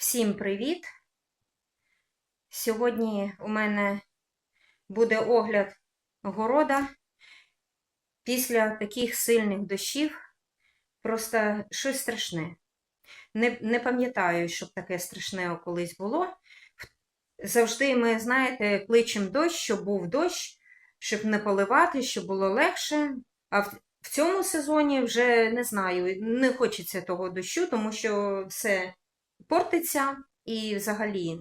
Всім привіт! Сьогодні у мене буде огляд города після таких сильних дощів. Просто щось страшне. Не, не пам'ятаю, щоб таке страшне колись було. Завжди ми, знаєте, кличемо дощ, щоб був дощ, щоб не поливати, щоб було легше. А в, в цьому сезоні вже не знаю, не хочеться того дощу, тому що все портиться і взагалі.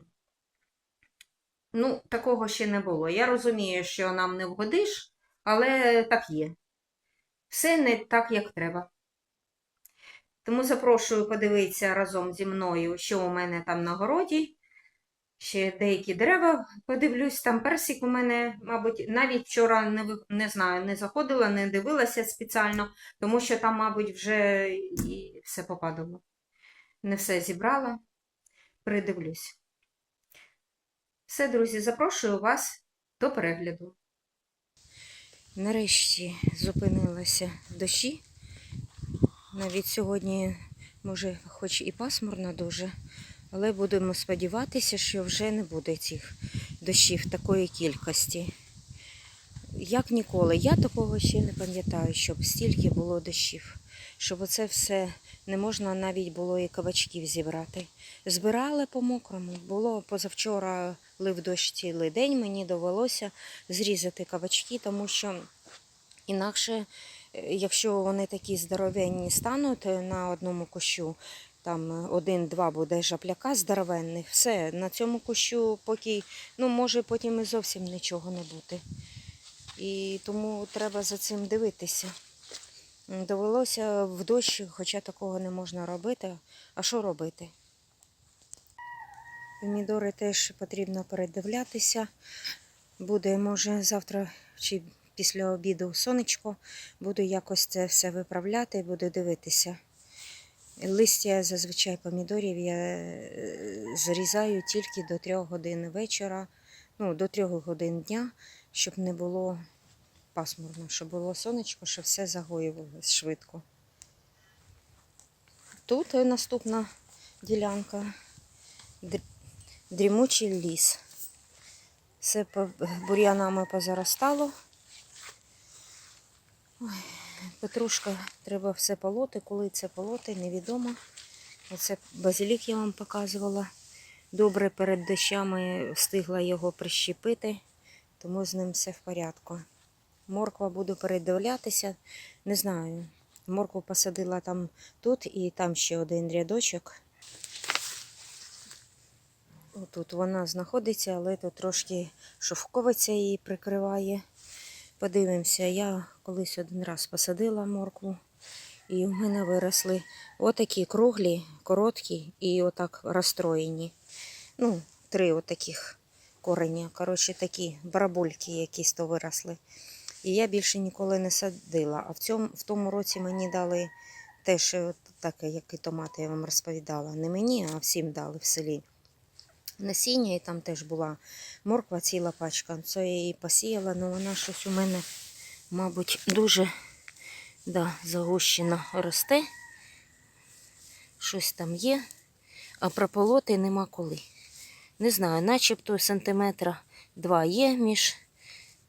Ну, такого ще не було. Я розумію, що нам не вгодиш, але так є. Все не так, як треба. Тому запрошую подивитися разом зі мною, що у мене там на городі. Ще деякі дерева подивлюсь, там персик у мене, мабуть, навіть вчора не, не знаю, не заходила, не дивилася спеціально, тому що там, мабуть, вже і все попадало. Не все зібрала. Придивлюсь. Все, друзі, запрошую вас до перегляду. Нарешті зупинилася дощі. Навіть сьогодні, може, хоч і пасмурно дуже, але будемо сподіватися, що вже не буде цих дощів такої кількості. Як ніколи, я такого ще не пам'ятаю, щоб стільки було дощів, щоб оце все не можна навіть було і кабачків зібрати. Збирали по мокрому. Було позавчора лив дощ цілий день, мені довелося зрізати кабачки, тому що інакше, е, якщо вони такі здоровенні стануть е, на одному кущу, там е, один-два буде жапляка здоровенних, все, на цьому кущу поки, ну, може потім і зовсім нічого не бути. І тому треба за цим дивитися. Довелося в дощ, хоча такого не можна робити. А що робити? Помідори теж потрібно передивлятися. Буде, може, завтра чи після обіду сонечко, буду якось це все виправляти, буду дивитися. Листя зазвичай помідорів я е, зрізаю тільки до 3 годин вечора, ну, до 3 годин дня, щоб не було пасмурно, щоб було сонечко, щоб все загоювалось швидко. Тут е, наступна ділянка дрімучий ліс. Все бур'янами позаростало. Ой, Петрушка треба все полоти. Коли це полоти, невідомо. Оце базилік я вам показувала. Добре перед дощами встигла його прищепити, тому з ним все в порядку. Морква буду передивлятися. Не знаю. Моркву посадила там тут і там ще один рядочок. Тут вона знаходиться, але тут трошки шовковиця її прикриває. Подивимося, я колись один раз посадила моркву, і у мене виросли отакі круглі, короткі і отак розстроєні. Ну, три отаких кореня. Коротше, такі барабульки якісь то виросли. І я більше ніколи не садила. А в, цьому, в тому році мені дали теж таке, як і томати, я вам розповідала. Не мені, а всім дали в селі. Насіння, і там теж була морква ціла пачка. Це я її посіяла, але вона щось у мене, мабуть, дуже да, загущено росте. Щось там є, а прополоти нема коли. Не знаю, начебто сантиметра два є між,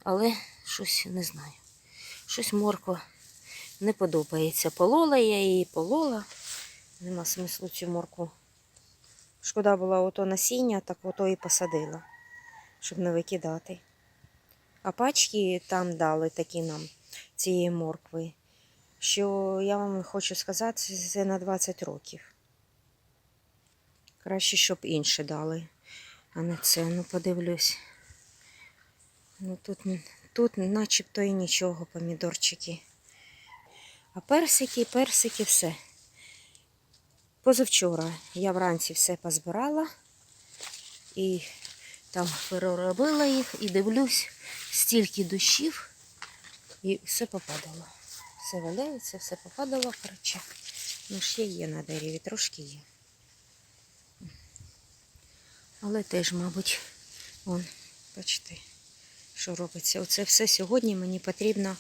але щось не знаю. Щось морква не подобається. Полола я її полола. Нема смислу цю моркву. Шкода була ото насіння, так ото і посадила, щоб не викидати. А пачки там дали такі нам цієї моркви, що я вам хочу сказати, це на 20 років. Краще, щоб інше дали, а не це. Ну, подивлюсь. Ну, тут, тут начебто і нічого, помідорчики. А персики, персики, все. Позавчора я вранці все позбирала і там переробила їх і дивлюсь, стільки дощів і все попадало. Все валяється, все попадало, коротше. Ну, ще є на дереві, трошки є. Але теж, мабуть, вон, бачите, що робиться. Оце все сьогодні мені потрібно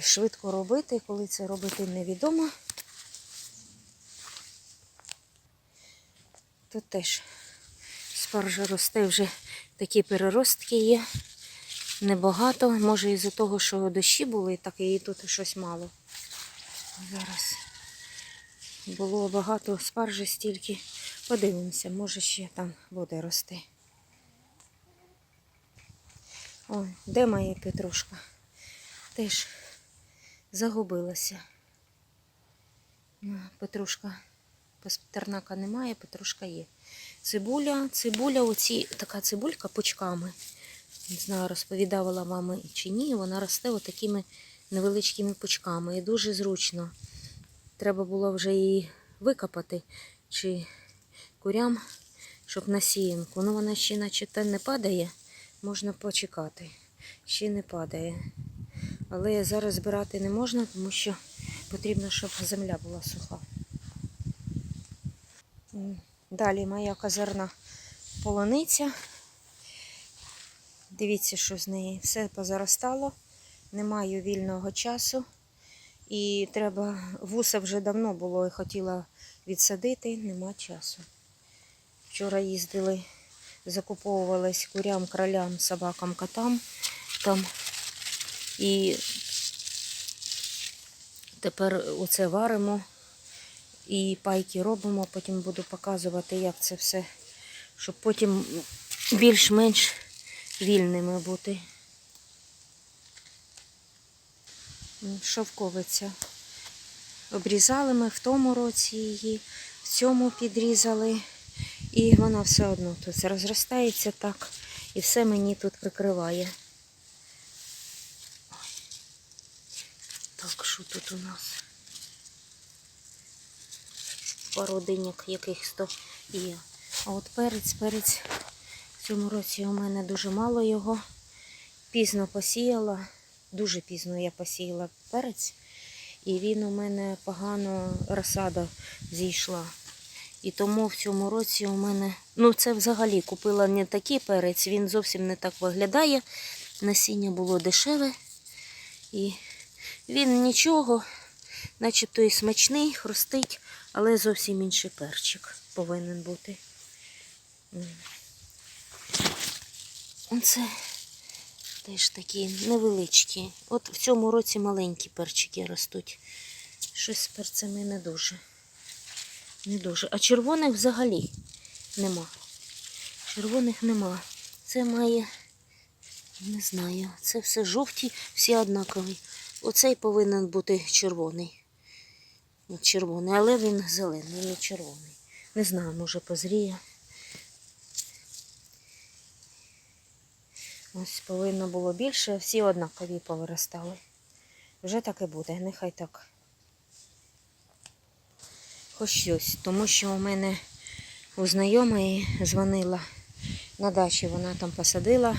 швидко робити. Коли це робити невідомо. тут теж спаржа росте, вже такі переростки є. Небагато. Може із-за того, що дощі були, так і тут щось мало. Зараз було багато спаржі стільки. Подивимося, може ще там буде рости. Ой, де моя петрушка? Теж загубилася. Ну, Петрушка, пастернака немає, петрушка є. Цибуля, цибуля, оці така цибулька пучками. Не знаю, розповідала вам чи ні, вона росте отакими невеличкими пучками і дуже зручно. Треба було вже її викопати чи курям, щоб на сіянку. Ну вона ще наче та не падає, можна почекати. Ще не падає. Але зараз збирати не можна, тому що потрібно, щоб земля була суха. Далі моя козирна полуниця. Дивіться, що з неї. Все позаростало, не маю вільного часу. І треба, вуса вже давно було і хотіла відсадити, нема часу. Вчора їздили, закуповувались курям, кролям, собакам, котам там. І тепер оце варимо і пайки робимо, потім буду показувати, як це все, щоб потім більш-менш вільними бути. Шовковиця. Обрізали ми в тому році її, в цьому підрізали. І вона все одно тут розростається так. І все мені тут прикриває. Так, що тут у нас? Пару диняк якихось то є. А от перець, перець в цьому році у мене дуже мало його. Пізно посіяла, дуже пізно я посіяла перець, і він у мене погано розсада зійшла. І тому в цьому році у мене, ну це взагалі купила не такий перець, він зовсім не так виглядає. Насіння було дешеве. І він нічого, начебто і смачний, хрустить, але зовсім інший перчик повинен бути. Оце теж такі невеличкі. От в цьому році маленькі перчики ростуть. Щось з перцями не дуже. Не дуже. А червоних взагалі нема. Червоних нема. Це має, не знаю, це все жовті, всі однакові. Оцей повинен бути червоний. От червоний, але він зелений, не червоний. Не знаю, може позріє. Ось повинно було більше, всі однакові повиростали. Вже так і буде, нехай так. Хоч щось, тому що у мене у знайомої дзвонила на дачі, вона там посадила,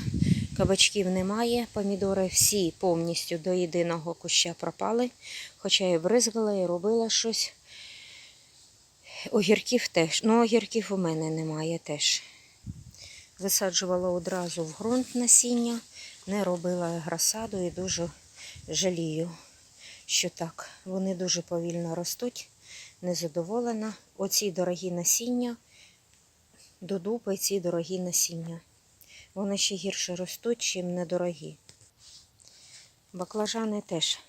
кабачків немає, помідори всі повністю до єдиного куща пропали, хоча і бризгала, і робила щось. Огірків теж. Ну, огірків у мене немає теж. Висаджувала одразу в ґрунт насіння, не робила розсаду і дуже жалію, що так. Вони дуже повільно ростуть, незадоволена. Оці дорогі насіння, до дуби ці дорогі насіння. Вони ще гірше ростуть, чим недорогі. Баклажани теж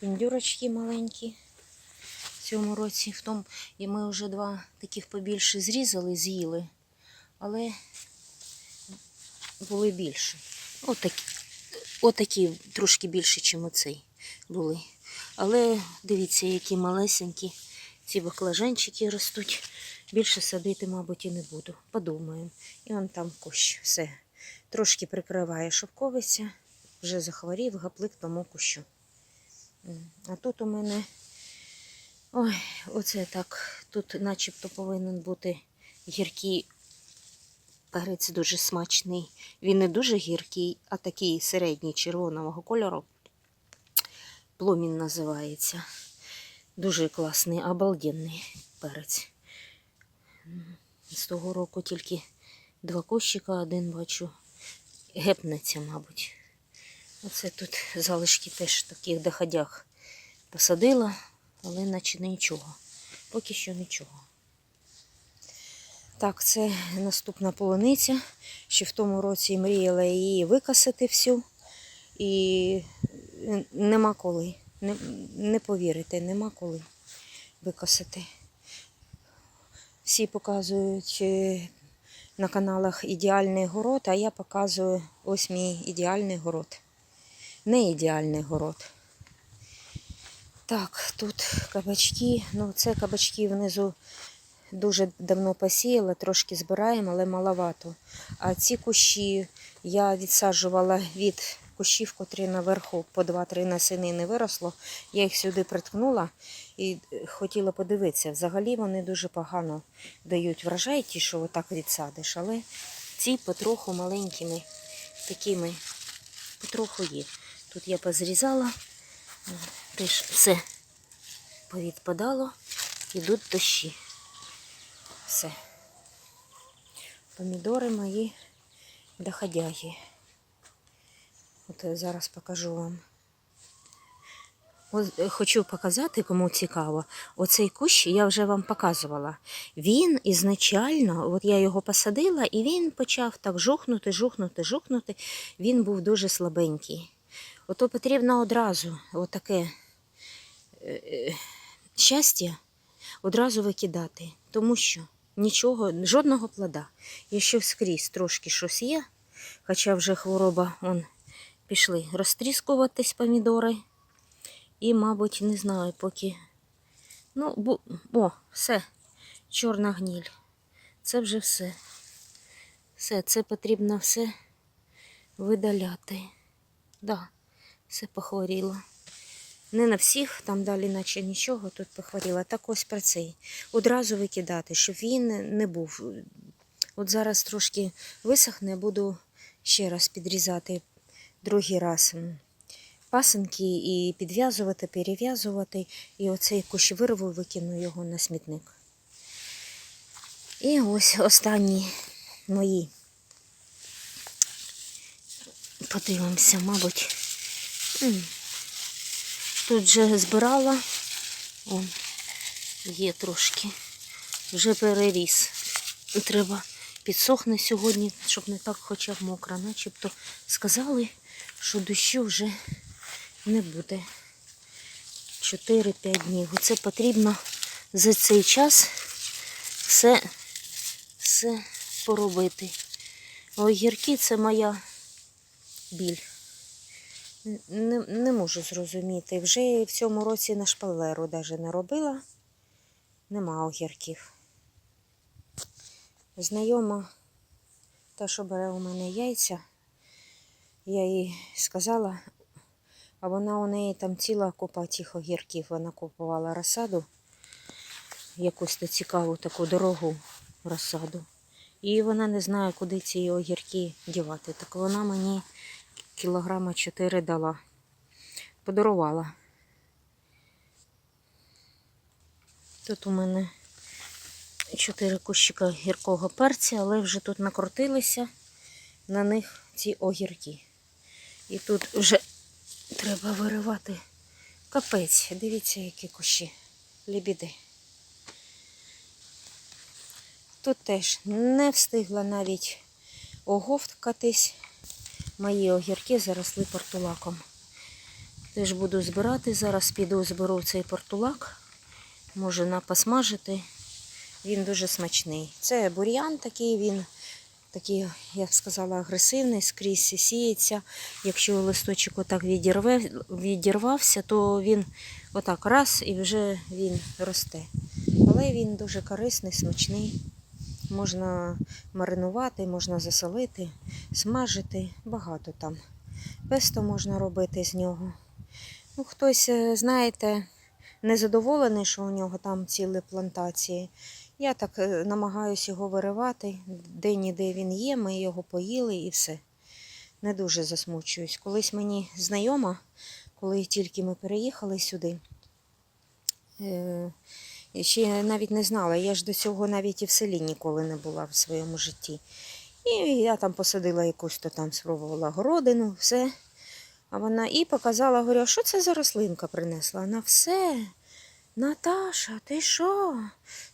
піндюрочки маленькі в цьому році. В тому, і ми вже два таких побільше зрізали, з'їли, але були більше. Отакі, отакі трошки більше, ніж оцей були. Але дивіться, які малесенькі ці баклажанчики ростуть. Більше садити, мабуть, і не буду. Подумаємо. І он там кущ. Все. Трошки прикриває шовковиця. Вже захворів, гаплик тому кущу. А тут у мене. Ой, оце так. Тут начебто повинен бути гіркий перець дуже смачний. Він не дуже гіркий, а такий середній червоного кольору. Пломін називається. Дуже класний, обалденний перець. З того року тільки два кущика, один бачу. Гепнеться, мабуть. Оце тут залишки теж таких доходях посадила, але наче нічого. Поки що нічого. Так, це наступна полуниця. Ще в тому році мріяла її викасати всю. І нема коли. Не, не повірите, нема коли викосити. Всі показують е, на каналах ідеальний город, а я показую ось мій ідеальний город. Не ідеальний город. Так, тут кабачки. Ну, це кабачки внизу дуже давно посіяла, трошки збираємо, але маловато. А ці кущі я відсаджувала від кущів, котрі наверху по 2-3 насини не виросло. Я їх сюди приткнула і е, хотіла подивитися. Взагалі вони дуже погано дають врожай, ті, що отак відсадиш, але ці потроху маленькими такими потроху є. Тут я позрізала, теж все повідпадало, ідуть дощі. Все. Помідори мої доходяги. От я зараз покажу вам. Ось, е, хочу показати, кому цікаво. Оцей кущ я вже вам показувала. Він ізначально, от я його посадила, і він почав так жухнути, жухнути, жухнути. Він був дуже слабенький. Ото потрібно одразу отаке е, е, щастя одразу викидати, тому що нічого, жодного плода. Якщо скрізь трошки щось є, хоча вже хвороба он, пішли розтріскуватись помідори. І, мабуть, не знаю, поки. Ну, бу... о, все, чорна гніль. Це вже все. Все, це потрібно все видаляти. Да, все похворіло. Не на всіх, там далі наче нічого тут похворіло. Так ось про цей. Одразу викидати, щоб він не був. От зараз трошки висохне, буду ще раз підрізати другий раз м, пасинки і підв'язувати, перев'язувати. І оцей кущ вирву, викину його на смітник. І ось останні мої. Подивимося, мабуть. Тут вже збирала. О, є трошки. Вже переріс. Треба підсохне сьогодні, щоб не так хоча б мокро. Начебто сказали, що дощу вже не буде. 4-5 днів. Оце потрібно за цей час все, все поробити. Огірки це моя біль. Не, не можу зрозуміти. Вже в цьому році на шпалеру навіть не робила. Нема огірків. Знайома та, що бере у мене яйця, я їй сказала, а вона у неї там ціла купа цих огірків. Вона купувала розсаду, якусь та цікаву таку дорогу розсаду. І вона не знає, куди ці огірки дівати. Так вона мені кілограма 4 дала. Подарувала. Тут у мене 4 кущика гіркого перця, але вже тут накрутилися на них ці огірки. І тут вже треба виривати капець. Дивіться, які кущі. Лібіди. Тут теж не встигла навіть оговткатись. Мої огірки заросли портулаком. Теж буду збирати. Зараз піду зберу цей портулак. Можна посмажити. Він дуже смачний. Це бур'ян такий, він такий, я б сказала, агресивний, скрізь сіється. Якщо листочок отак відірве, відірвався, то він отак раз і вже він росте. Але він дуже корисний, смачний. Можна маринувати, можна засолити, смажити, багато там. Песто можна робити з нього. Ну, хтось, е, знаєте, незадоволений, що у нього там цілі плантації. Я так е, намагаюся його виривати. Де-ніде він є, ми його поїли і все. Не дуже засмучуюсь. Колись мені знайома, коли тільки ми переїхали сюди. е, Ще навіть не знала, я ж до цього навіть і в селі ніколи не була в своєму житті. І я там посадила якусь, то там спробувала городину, все. А вона і показала, говорю, що це за рослинка принесла? Вона все Наташа, ти що?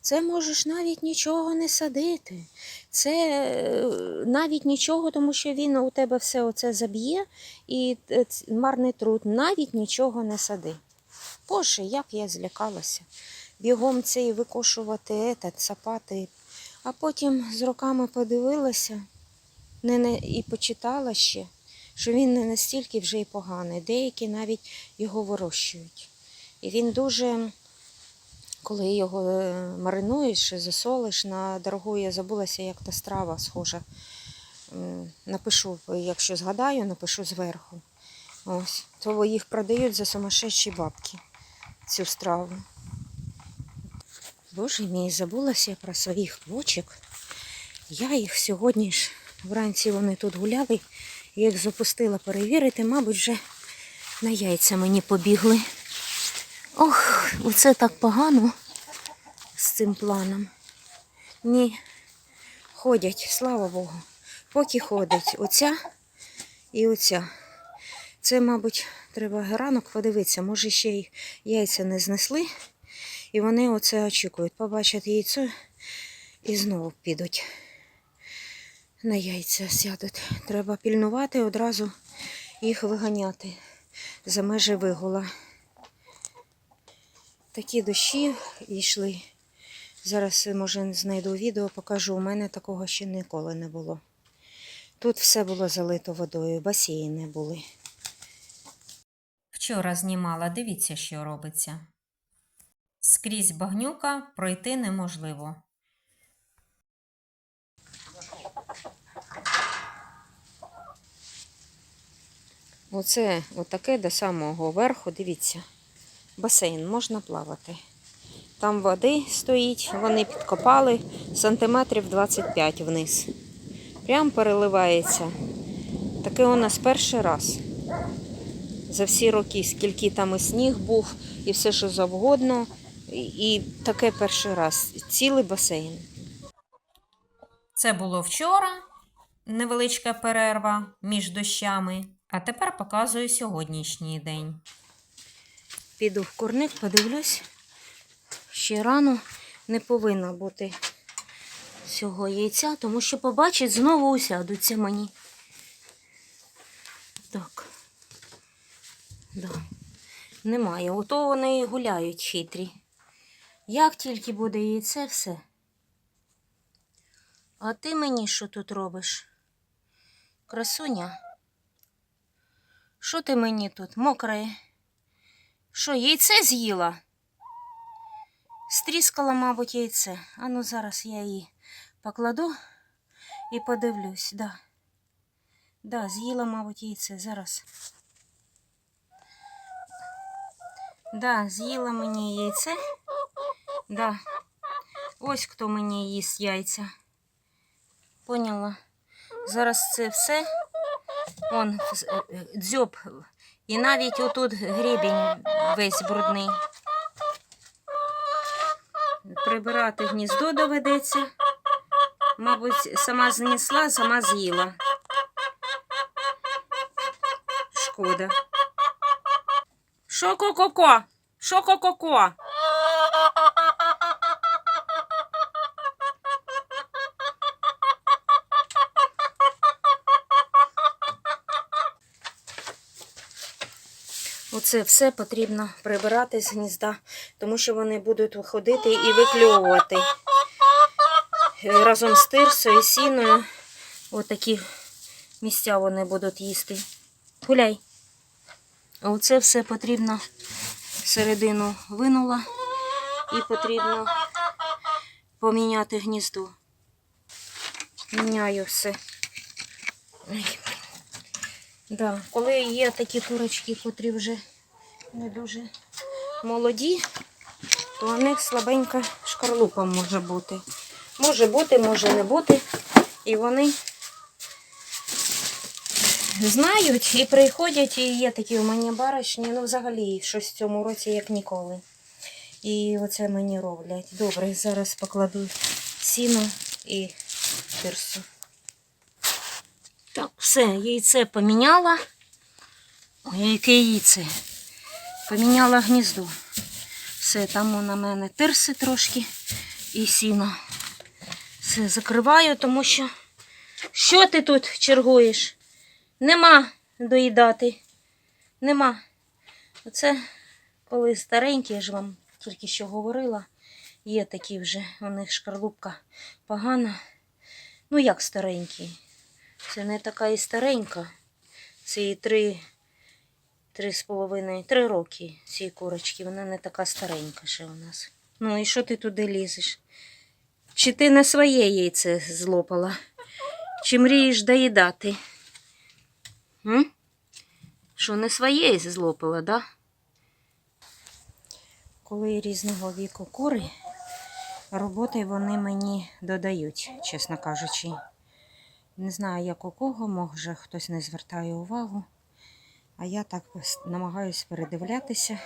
Це можеш навіть нічого не садити. Це е, навіть нічого, тому що він у тебе все оце заб'є і е, марний труд, навіть нічого не сади. Боже, як я злякалася. Бігом цей викошувати етат, сапати. А потім з роками подивилася не, і почитала ще, що він не настільки вже й поганий. Деякі навіть його вирощують. І він дуже, коли його е, маринуєш, засолиш на дорогу, я забулася, як та страва схожа. Напишу, якщо згадаю, напишу зверху. Ось. То їх продають за сумасшедші бабки, цю страву. Боже мій, забулася про своїх квочок. Я їх сьогодні ж вранці вони тут гуляли. Їх запустила перевірити, мабуть, вже на яйця мені побігли. Ох, оце так погано з цим планом. Ні, ходять, слава Богу. Поки ходить оця і оця. Це, мабуть, треба ранок подивитися. Може, ще й яйця не знесли, і вони оце очікують. Побачать яйцо і знову підуть. На яйця сядуть. Треба пільнувати одразу їх виганяти за межі вигула. Такі дощі йшли. Зараз, може, знайду відео, покажу. У мене такого ще ніколи не було. Тут все було залито водою, басейни були. Вчора знімала, дивіться, що робиться. Скрізь багнюка пройти неможливо. Оце отаке до самого верху, дивіться. Басейн можна плавати. Там води стоїть, вони підкопали сантиметрів 25 вниз. Прям переливається. Таке у нас перший раз. За всі роки, скільки там і сніг був, і все, що завгодно. І, таке перший раз. Цілий басейн. Це було вчора, невеличка перерва між дощами, а тепер показую сьогоднішній день. Піду в курник, подивлюсь. Ще рано не повинно бути цього яйця, тому що побачить, знову усядуться мені. Так. Да. Немає. Ото вони і гуляють хитрі. Як тільки буде яйце, все. А ти мені що тут робиш? Красуня? Що ти мені тут? Мокре? Що, яйце з'їла? Стріскала, мабуть, яйце. А ну зараз я її покладу і подивлюсь. Да. Да, з'їла, мабуть, яйце. Зараз. Да, з'їла мені яйце. Да. Ось хто мені їсть яйця. Поняла. Зараз це все. Он е, е, дзьоб. І навіть отут грібень весь брудний. Прибирати гніздо доведеться. Мабуть, сама знесла, сама з'їла. Шкода. Шо ко ко ко Що ко-ко-ко? Оце все потрібно прибирати з гнізда, тому що вони будуть виходити і викльовувати Е, разом з тирсою, сіною. Отакі місця вони будуть їсти. Гуляй. А Оце все потрібно середину винула і потрібно поміняти гніздо. Міняю все. Ой, Да, коли є такі курочки, котрі вже не дуже молоді, то у них слабенька шкарлупа може бути. Може бути, може не бути. І вони знають і приходять, і є такі у мене баришні, ну взагалі щось в цьому році як ніколи. І оце мені роблять. Добре, зараз покладу сіно і тирсу. Так, все, яйце поміняла. Ой, яке яйце. Поміняла гніздо. Все, там на мене тирси трошки і сіно. Все, закриваю, тому що. Що ти тут чергуєш? Нема доїдати. Нема. Оце коли старенькі, я ж вам тільки що говорила, є такі вже, у них шкарлупка погана. Ну, як старенькі? Це не така і старенька. Це їй три, три з половиною, три роки цій курочки. Вона не така старенька ще у нас. Ну і що ти туди лізеш? Чи ти на своє яйце злопала? Чи мрієш доїдати? М? Що не своє злопала, да? Коли різного віку кури, роботи вони мені додають, чесно кажучи. Не знаю, як у кого, може хтось не звертає увагу. А я так намагаюся передивлятися.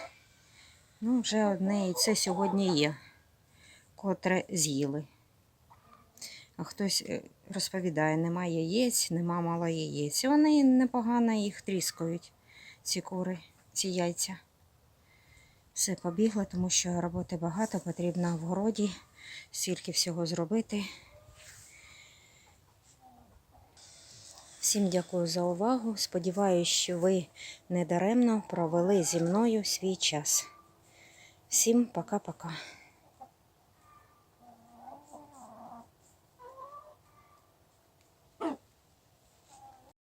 Ну, вже одне яйце сьогодні є, котре з'їли. А хтось е, розповідає, нема яєць, нема мало яєць. І Вони непогано їх тріскають, ці кури, ці яйця. Все побігла, тому що роботи багато, потрібно в городі стільки всього зробити. Всім дякую за увагу. Сподіваюсь, що ви недаремно провели зі мною свій час. Всім пока-пока.